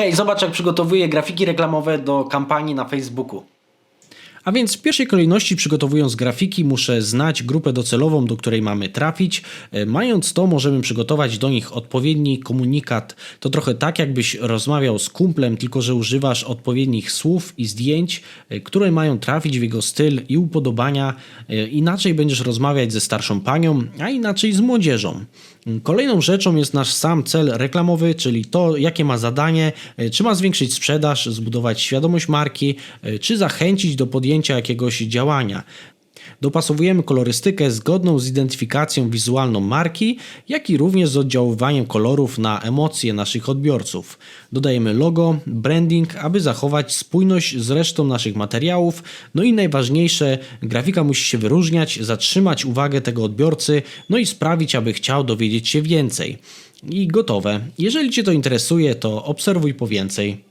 Hej, zobacz jak przygotowuję grafiki reklamowe do kampanii na Facebooku. A więc w pierwszej kolejności przygotowując grafiki muszę znać grupę docelową, do której mamy trafić. E, Mając to możemy przygotować do nich odpowiedni komunikat. To trochę tak jakbyś rozmawiał z kumplem, tylko że używasz odpowiednich słów i zdjęć, e, które mają trafić w jego styl i upodobania. E, Inaczej będziesz rozmawiać ze starszą panią, a inaczej z młodzieżą. Kolejną rzeczą jest nasz sam cel reklamowy, czyli to, jakie ma zadanie, czy ma zwiększyć sprzedaż, zbudować świadomość marki, czy zachęcić do podjęcia jakiegoś działania. Dopasowujemy kolorystykę zgodną z identyfikacją wizualną marki, jak i również z oddziaływaniem kolorów na emocje naszych odbiorców. Dodajemy logo, branding, aby zachować spójność z resztą naszych materiałów. No i najważniejsze, grafika musi się wyróżniać, zatrzymać uwagę tego odbiorcy, no i sprawić, aby chciał dowiedzieć się więcej. I gotowe. Jeżeli Cię to interesuje, to obserwuj po więcej.